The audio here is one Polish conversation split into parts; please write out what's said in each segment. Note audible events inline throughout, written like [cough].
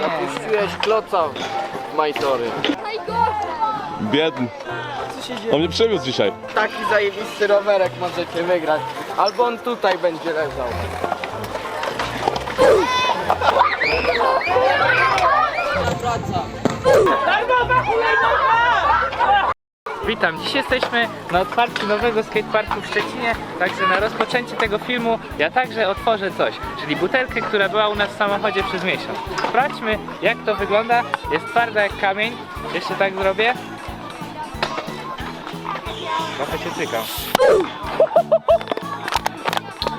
Zapuściłeś kloca w majtory. Biedny. On mnie przywiózł dzisiaj. Taki zajebisty rowerek możecie wygrać. Albo on tutaj będzie leżał. Witam, dziś jesteśmy na otwarciu nowego skateparku w Szczecinie, także na rozpoczęcie tego filmu ja także otworzę coś, czyli butelkę, która była u nas w samochodzie przez miesiąc. Sprawdźmy jak to wygląda, jest twarda jak kamień, jeszcze tak zrobię. Trochę się cykam,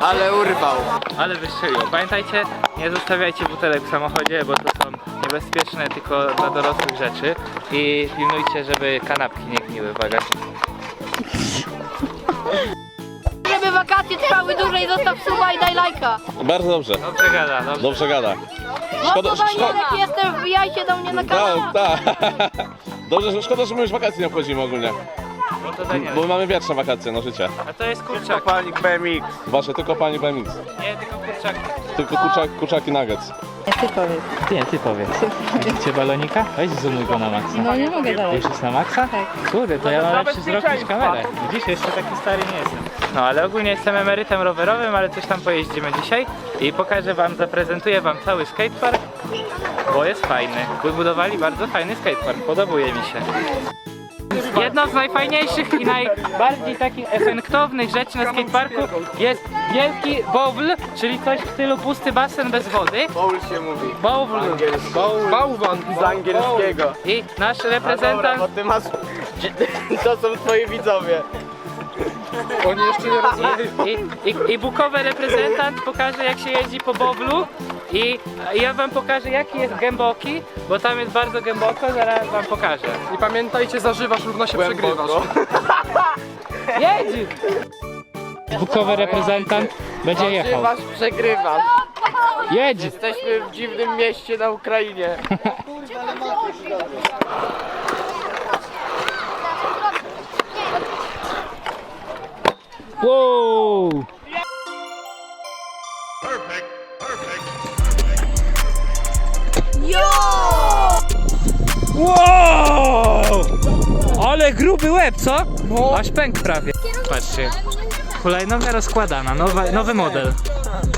Ale urwał. ale wystrzeliło. Pamiętajcie, nie zostawiajcie butelek w samochodzie, bo to niebezpieczne tylko dla dorosłych rzeczy i pilnujcie, żeby kanapki nie gniły w bagażniku. Żeby wakacje trwały dłużej, zostaw suba i daj lajka. Bardzo dobrze. Dobrze gada, dobrze. Dobrze gada. Szkoda, Mocno szkoda. Danielek jestem, wbijaj się do mnie na kanał. Tak, tak. [laughs] Dobrze, że szkoda, że my już wakacji nie obchodzimy ogólnie. No to Daniel. Bo my mamy wieczne wakacje, no życie. A to jest kurczak. Panik BMX. Wasze tylko pani BMX. Nie, tylko kurczak. Tylko kurczak, kurczaki nuggets. Nie, ty powiedz. Chcecie balonika? Weź zoomuj go na maksa. No nie mogę dalej. Już jest na maksa? Tak. Kurde, to ja mam lepszy wzrok niż kamerę. Widzisz, jeszcze taki stary nie jestem. No ale ogólnie jestem emerytem rowerowym, ale coś tam pojeździmy dzisiaj i pokażę wam, zaprezentuję wam cały skatepark, bo jest fajny. Wybudowali bardzo fajny skatepark, podobuje mi się. Jedną z najfajniejszych i najbardziej takich efektownych rzeczy na skateparku jest wielki bowl, czyli coś w stylu pusty basen bez wody. Bowl się mówi. Bowl. Bowl. Bałwan z angielskiego. I nasz A dobra, reprezentant. bo ty masz... [laughs] To są twoi widzowie. Oni jeszcze nie rozumieją. I, i, I bukowy reprezentant pokaże jak się jeździ po boblu i ja wam pokażę jaki jest głęboki, bo tam jest bardzo głęboko, zaraz wam pokażę. I pamiętajcie, zażywasz, równo się przegrywasz. [laughs] Jedź! Bukowy reprezentant będzie jechał. Wasz przegrywasz. Jedź! Jesteśmy w dziwnym mieście na Ukrainie. [laughs] Wow! Wow! Ale gruby łeb, co? Aż pęk prawie. Patrzcie. Hulajnoga rozkładana, nowa, nowy model.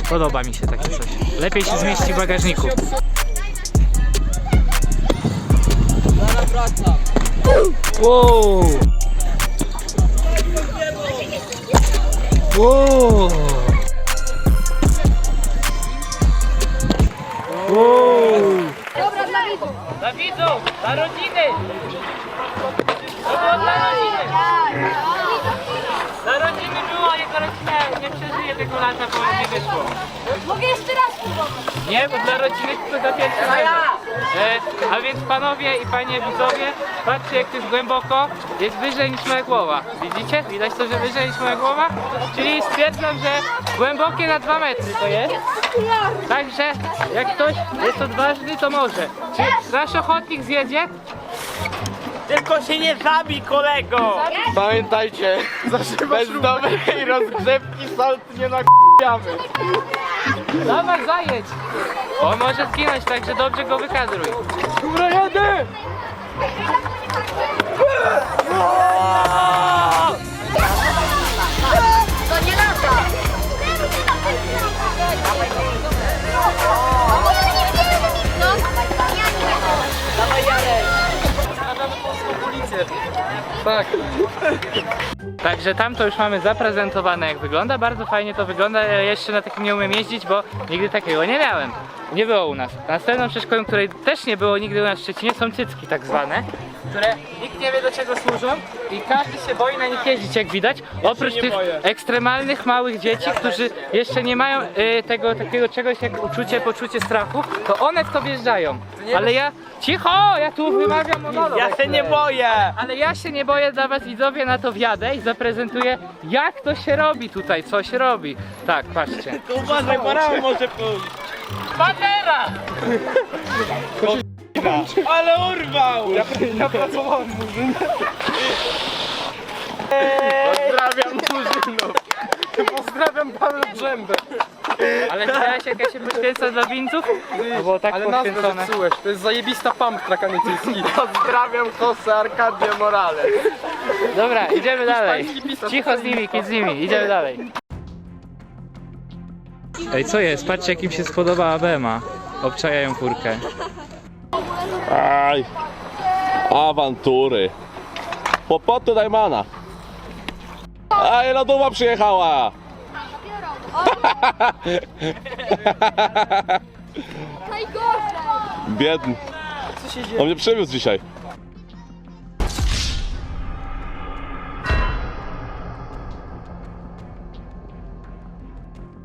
Podoba mi się takie coś. Lepiej się zmieści w bagażniku. Wow! Wow! Wow! Dla widzów. Dla widzów, dla rodziny! To było dla rodziny! Dla rodziny było, jego rodzina nie przeżyje tego lata, bo nie wyszło. Mogę jeszcze raz spróbować. Nie, bo dla rodziny tylko za pierwszy raz. E, a więc panowie i panie widzowie, patrzcie jak to jest głęboko, jest wyżej niż moja głowa. Widzicie? Widać to, że wyżej niż moja głowa? Czyli stwierdzam, że głębokie na 2 metry to jest. Także jak ktoś jest odważny, to może. Czy nasz ochotnik zjedzie? Tylko się nie zabij, kolego! Pamiętajcie, [laughs] bez dobrej rozgrzewki salt nie nakujamy. Dawaj, zajedź! On może zginąć, także dobrze go wykadruj. Dobra, jadę! Tak. Także tam to już mamy zaprezentowane jak wygląda, bardzo fajnie to wygląda, ja jeszcze na takim nie umiem jeździć, bo nigdy takiego nie miałem. Nie było u nas. Następną przeszkodą, której też nie było nigdy u nas w Szczecinie są cycki tak zwane, które nikt nie wie do czego służą i każdy się boi na nich jeździć jak widać, oprócz tych ekstremalnych małych dzieci, którzy jeszcze nie mają y, tego takiego czegoś jak uczucie, poczucie strachu, to one w to wjeżdżają. Ale ja, cicho, ja tu wymawiam monolog. Ja się nie boję! Ale ja się nie boję dla was widzowie, na to wjadę i zaprezentuję jak to się robi tutaj, co się robi. Tak, patrzcie. Uważaj, para może pójść. [laughs] Bandera! Ale urwał! Pozdrawiam murzynów. Pozdrawiam Paweł Brzębę. Ale widziałeś jak ja się poświęcam dla widzów? To było tak Ale nazwę poświęcone. zepsułeś, to jest zajebista pumptra kaniecylski. Pozdrawiam Jose Arcadio Morales. Dobra, idziemy dalej. Cicho z nimi, kid z nimi, idziemy dalej. Ej, co jest? Patrzcie, jak im się spodobała Bema. Obczajają kurkę. Aj. Awantury. Popoty Dajmana. Aj, loduma przyjechała. [laughs] Biedny. On mnie przywiózł dzisiaj.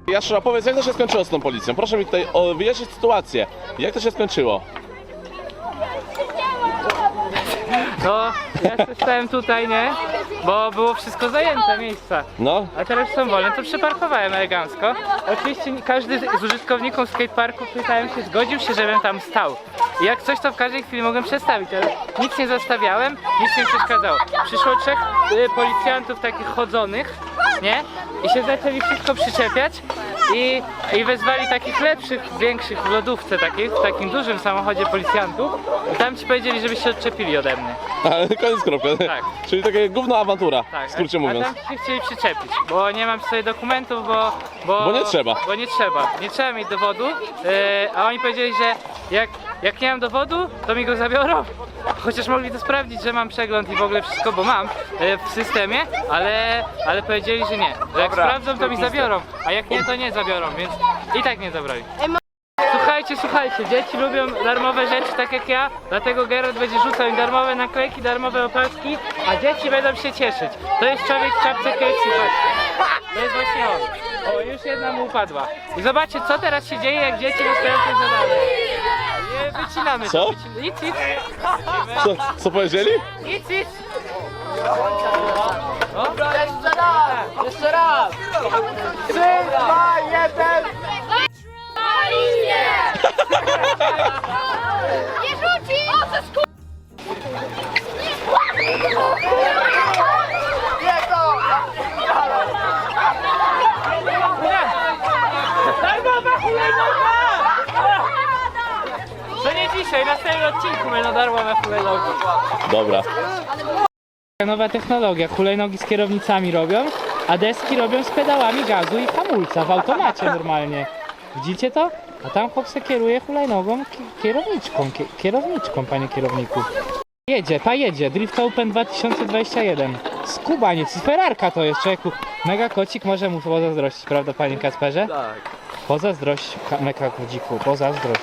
Jaszczura, powiedz, jak to się skończyło z tą policją? Proszę mi tutaj o, wyjaśnić sytuację. Jak to się skończyło? No, ja się stałem tutaj, nie? Bo było wszystko zajęte miejsca. No, A teraz są wolne, to przeparkowałem elegancko. Oczywiście nie- każdy z użytkowników skateparku pytałem się, zgodził się, żebym tam stał. I jak coś, to w każdej chwili mogłem przestawić, ale nic nie zostawiałem, nic nie przeszkadzało. Przyszło trzech y, policjantów takich chodzonych, nie? I się zaczęli wszystko przyczepiać i, i wezwali takich lepszych, większych w lodówce takich, w takim dużym samochodzie policjantów. I tam ci powiedzieli, żeby się odczepili ode mnie. ale koniec kropka. Tak. Czyli taka główna awantura, Tak, w skrócie mówiąc. A tam się chcieli przyczepić, bo nie mam sobie dokumentów, bo, bo... Bo nie trzeba. Bo nie trzeba. Nie trzeba mieć dowodu, yy, a oni powiedzieli, że jak, jak nie mam dowodu, to mi go zabiorą. Chociaż mogli to sprawdzić, że mam przegląd i w ogóle wszystko, bo mam yy, w systemie, ale, ale powiedzieli, że nie. Że jak sprawdzą, to mi zabiorą, a jak nie, to nie zabiorą, więc i tak nie zabrali. Słuchajcie, słuchajcie, dzieci lubią darmowe rzeczy tak jak ja, dlatego Gerard będzie rzucał im darmowe naklejki, darmowe opaski, a dzieci będą się cieszyć. To jest człowiek w czapce KFC, patrzcie. To jest właśnie on. O, już jedna mu upadła. I zobaczcie, co teraz się dzieje, jak dzieci dostają te zadanie. Wycinamy Co? to. Wycin... Nic, nic. Co, co powiedzieli? Nic, nic. Jeszcze raz! Jeszcze raz! Trzy, dwa, jeden! Nie [laughs] Dzisiaj, następnym odcinku będą darmowe hulajnogi. Dobra. Nowa technologia, hulajnogi z kierownicami robią, a deski robią z pedałami gazu i hamulca w automacie normalnie. Widzicie to? A tam chłop se kieruje hulajnogą ki- kierowniczką, ki- kierowniczką, panie kierowniku. Jedzie, ta jedzie, Drift Open 2021. Skubaniec, Ferrarka to jest, człowieku. Mega kocik może mu pozazdrościć, prawda panie Kasperze? Tak. Pozazdrość, mega kociku, pozazdrość.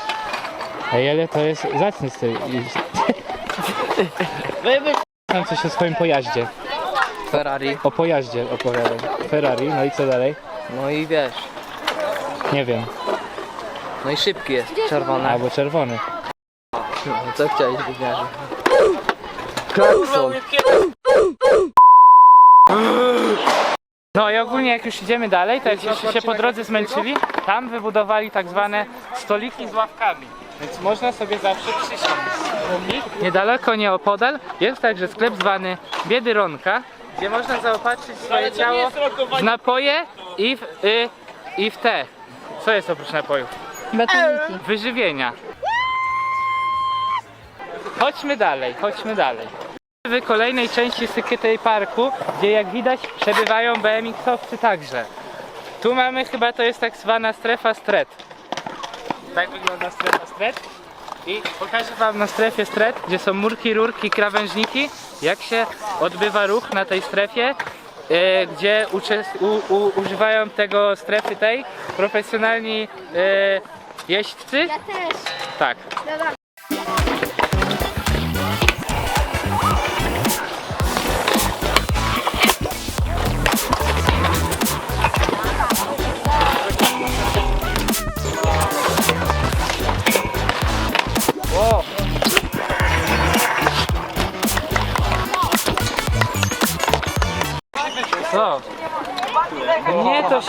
Ej, ale to jest zacny styl. Tam coś o swoim pojaździe. Ferrari. O pojaździe opowiadam. Ferrari, no i co dalej? No i wiesz, Nie wiem. no i szybki jest, czerwony. Albo czerwony. No, co chciałeś gówniarze? Klakson. No i ogólnie jak już idziemy dalej, to jak się po drodze zmęczyli, tam wybudowali tak zwane stoliki z ławkami. Więc można sobie zawsze przysiąść. Niedaleko, nieopodal, jest także sklep zwany Biedronka, gdzie można zaopatrzyć swoje ciało w napoje i w, y, i w te. Co jest oprócz napojów? Batoniki. wyżywienia. Chodźmy dalej, chodźmy dalej. W kolejnej części Syketej Parku, gdzie jak widać przebywają BMX-owcy także. Tu mamy chyba to jest tak zwana strefa stret. Tak wygląda strefa stret. I pokażę wam na strefie stret, gdzie są murki, rurki, krawężniki, jak się odbywa ruch na tej strefie, e, gdzie u, u, używają tego strefy tej profesjonalni e, jeźdźcy. Ja też. Tak. Dobra.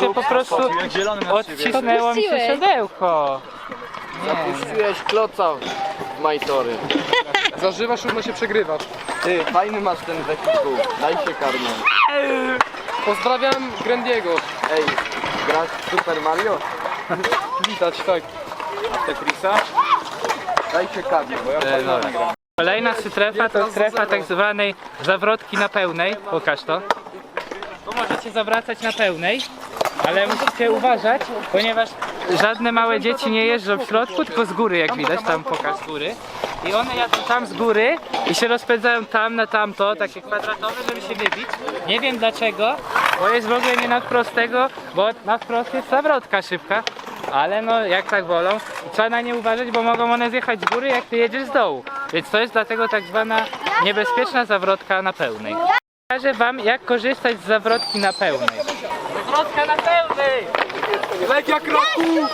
Się po prostu odcisnęło mi się Popuściłeś. siodełko. Puściłeś kloca w majtory. Zażywasz, równo się przegrywasz. Ty, fajny masz ten wehikuł. Daj się karmę. Pozdrawiam Grandiego. Ej, grasz w Super Mario? Widać, tak. Kolejna strefa to strefa tak zwanej zawrotki na pełnej. Pokaż to. Tu możecie zawracać na pełnej, ale musicie uważać, ponieważ żadne małe dzieci nie jeżdżą w środku, tylko z góry jak widać, tam pokaż z góry. I one jadą tam z góry i się rozpędzają tam na tamto, takie kwadratowe, żeby się wybić. Nie wiem dlaczego, bo jest w ogóle nie na wprost tego, bo na wprost jest zawrotka szybka. Ale no jak tak wolą, trzeba na nie uważać, bo mogą one zjechać z góry jak ty jedziesz z dołu. Więc to jest dlatego tak zwana niebezpieczna zawrotka na pełnej. Pokażę wam jak korzystać z zawrotki na pełnej. Zawrotka na pełnej! Legia Kraków!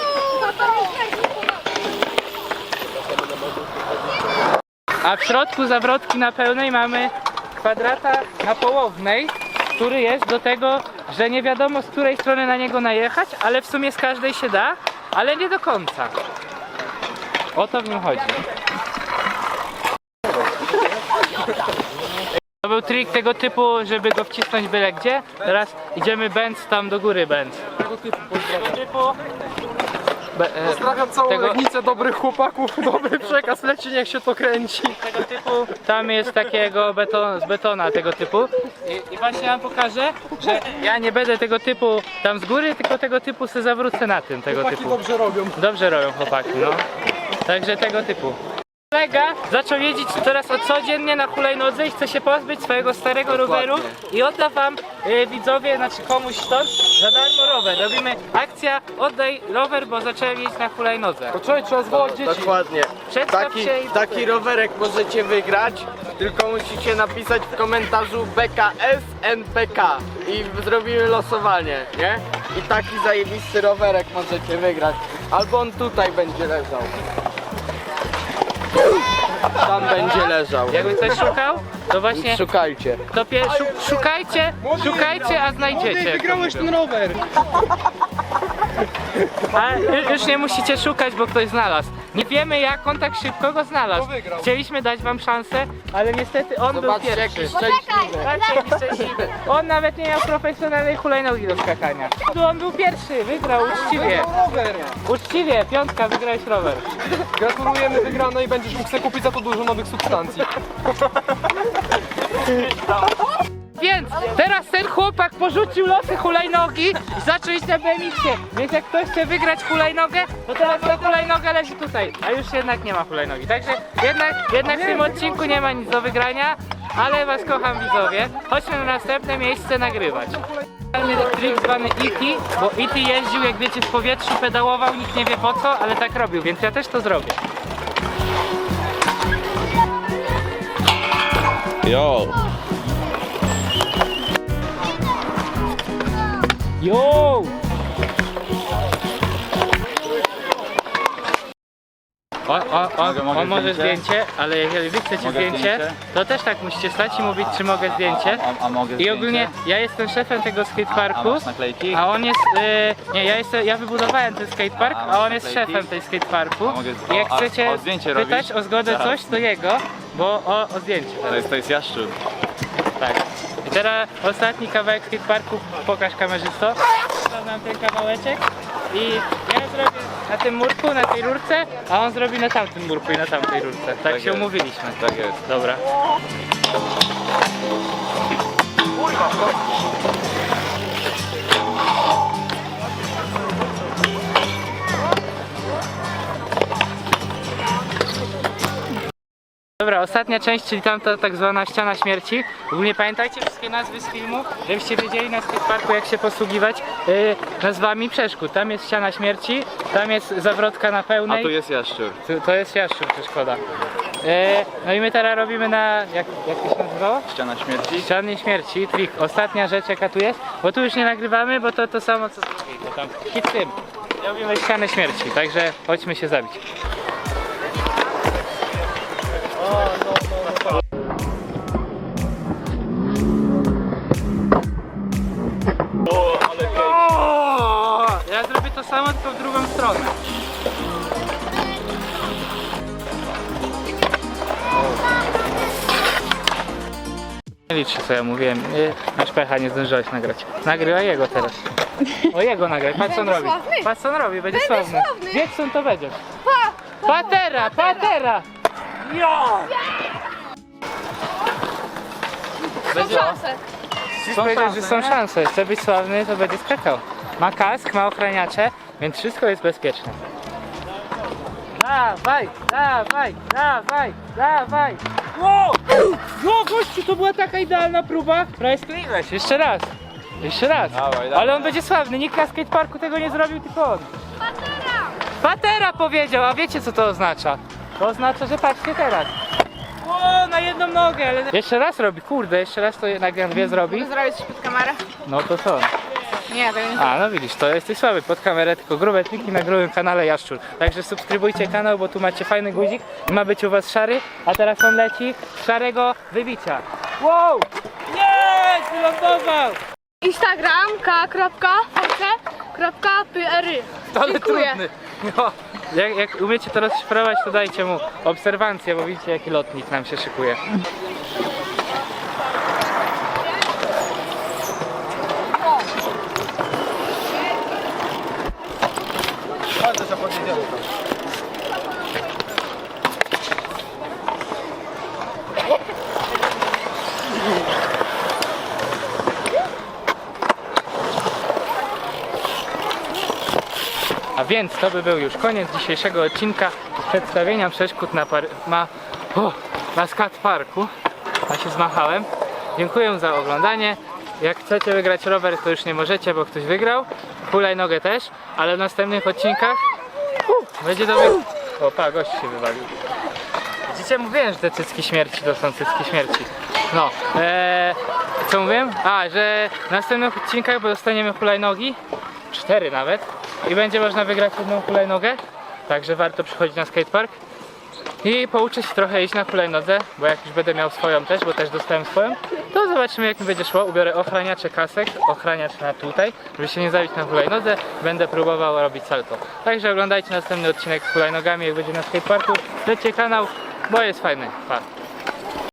A w środku zawrotki na pełnej mamy kwadrata na połownej, który jest do tego, że nie wiadomo z której strony na niego najechać, ale w sumie z każdej się da, ale nie do końca. O to w nim chodzi. Był trik tego typu, żeby go wcisnąć byle gdzie. Teraz idziemy Benz tam do góry Benz. Tego typu. Be, e, Pozdrawiam całą Tego- Legnicę dobrych chłopaków, [laughs] dobry przekaz leci, niech się to kręci. tego typu, tam jest takiego beton, z betona tego typu I, i właśnie wam pokażę, że ja nie będę tego typu tam z góry, tylko tego typu se zawrócę na tym tego Chłopaki typu. dobrze robią. Dobrze robią chłopaki, no. Także tego typu. Kolega zaczął jeździć teraz codziennie na hulajnodze i chce się pozbyć swojego starego roweru i odda wam y, widzowie, znaczy komuś stąd za darmo rower. Robimy akcja oddaj rower, bo zacząłem jeździć na hulajnodze. Poczekaj, trzeba zwołać dzieci. Dokładnie. Przedstaw Taki, się i taki rowerek możecie wygrać, tylko musicie napisać w komentarzu BKS NPK i zrobimy losowanie, nie? I taki zajebisty rowerek możecie wygrać. Albo on tutaj będzie leżał. Tam będzie leżał. jakby ktoś szukał, to właśnie Szukajcie. To pie, szu, szukajcie, szukajcie, a znajdziecie. Wygrałeś ten rower! A ju- już nie musicie szukać, bo ktoś znalazł. Nie wiemy jak on tak szybko go znalazł. Chcieliśmy dać wam szansę, ale niestety on Zobaczcie był jaki pierwszy. Patrzcie, jaki szczęśliwy. On nawet nie miał profesjonalnej hulajnogi do skakania. Tu on był pierwszy, wygrał uczciwie. Rower! Uczciwie, piątka, wygrałeś rower. Gratulujemy wygranej i będziesz mógł sobie kupić za to dużo nowych substancji. [laughs] Więc teraz ten chłopak porzucił losy hulajnogi i zaczął iść na BMX-ie. Więc jak ktoś chce wygrać hulajnogę, to teraz ta hulajnoga leży tutaj. A już jednak nie ma hulajnogi. Także jednak, jednak w tym odcinku nie ma nic do wygrania, ale was kocham widzowie. Chodźmy na następne miejsce nagrywać. Trik zwany E.T., bo E.T. jeździł jak wiecie w powietrzu, pedałował, nikt nie wie po co, ale tak robił, więc ja też to zrobię. Yo! Yo! On, on, on, on może zdjęcie, ale jeżeli wy chcecie zdjęcie, to też tak musicie stać i mówić, czy mogę zdjęcie. A, a mogę I ogólnie ja jestem szefem tego A skateparku, masz naklejki? a on jest, y, nie, ja jestem, ja wybudowałem ten skatepark, A, a on jest naklejki? szefem tej skateparku. A mogę- I jak o, a- chcecie o zdjęcie pytać robisz? o zgodę Zaraz. coś, to jego, bo o, o zdjęcie. To jest, to jest jaszczur. Tak. I teraz ostatni kawałek skateparku, pokaż kamerzysto. Nam ten kawałeczek i ja zrobię na tym murku, na tej rurce, a on zrobi na tamtym murku i na tamtej rurce. Tak, Tak się jest. umówiliśmy. Tak jest. Dobra. Dobra, ostatnia część, czyli tamta tak zwana ściana śmierci. Ogólnie pamiętajcie wszystkie nazwy z filmu, żebyście wiedzieli na skateparku jak się posługiwać yy, nazwami przeszkód. Tam jest ściana śmierci, tam jest zawrotka na A pełnej. tu jest jaszczur. Tu- To jest jaszczur, czy szkoda. E, no i my teraz robimy na, jak, jak to się nazywało? Ściana śmierci. Ścianie śmierci, trik. Ostatnia rzecz jaka tu jest, bo tu już nie nagrywamy, bo to to samo co to tam hit tym. Robimy ścianę śmierci, także chodźmy się zabić. O, Ja zrobię to samo, tylko w drugą stronę. Nie liczy co ja mówiłem. Y, Masz pecha, nie zdążyłeś nagrać. Nagrywaj jego teraz. O jego nagraj, patrz co on robi. sławny. Patrz co on robi, będzie Będę sławny. sławny. Wiekson to będziesz. Pa! Patera, patera! Jo! Są szanse. Powiedział, że są szanse. Chce być sławny, to będzie skakał. Ma kask, ma ochraniacze, więc wszystko jest bezpieczne. Dawaj, dawaj, dawaj, dawaj! Wow! No gościu, to była taka idealna próba. Prawie skleiłeś. Jeszcze raz. Jeszcze raz. Ale on będzie sławny. Nikt na skateparku tego nie zrobił, tylko on. Patera! Patera powiedział, a wiecie co to oznacza? To oznacza, że patrzcie teraz. O, na jedną nogę, ale... Jeszcze raz robi, kurde, jeszcze raz to jak dwie zrobi. Zrobić pod kamerę? No to co? Nie, tego nie A, no widzisz, to jesteś słaby pod kamerę, tylko grube triki na grubym kanale Jaszczur. Także subskrybujcie kanał, bo tu macie fajny guzik. Ma być u was szary, a teraz on leci szarego wybicia. Wow! Jest! Wylądował! Instagram k.pr Ale Dziękuję. trudny. [laughs] No, jak, jak umiecie to rozszyfrować, to dajcie mu obserwację, bo widzicie jaki lotnik nam się szykuje. Więc to by był już koniec dzisiejszego odcinka przedstawienia przeszkód na, par- na skat parku. Ja się zmachałem. Dziękuję za oglądanie. Jak chcecie wygrać rower, to już nie możecie, bo ktoś wygrał. Hulajnogę też, ale w następnych odcinkach uh, będzie do wy... O, pa, gość się wywalił. Widzicie, mówiłem, że te cycki śmierci to są cycki śmierci. No, eee, co mówiłem? A, że w następnych odcinkach dostaniemy hulajnogi, cztery nawet, i będzie można wygrać jedną hulajnogę, także warto przychodzić na skatepark i pouczyć się trochę iść na hulajnodze, bo jak już będę miał swoją też, bo też dostałem swoją, to zobaczymy jak mi będzie szło. Ubiorę ochraniacze kasek, ochraniacz na tutaj, żeby się nie zabić na hulajnodze, będę próbował robić salto. Także oglądajcie następny odcinek z hulajnogami, jak będzie na skateparku, śledźcie kanał, bo jest fajny. Pa.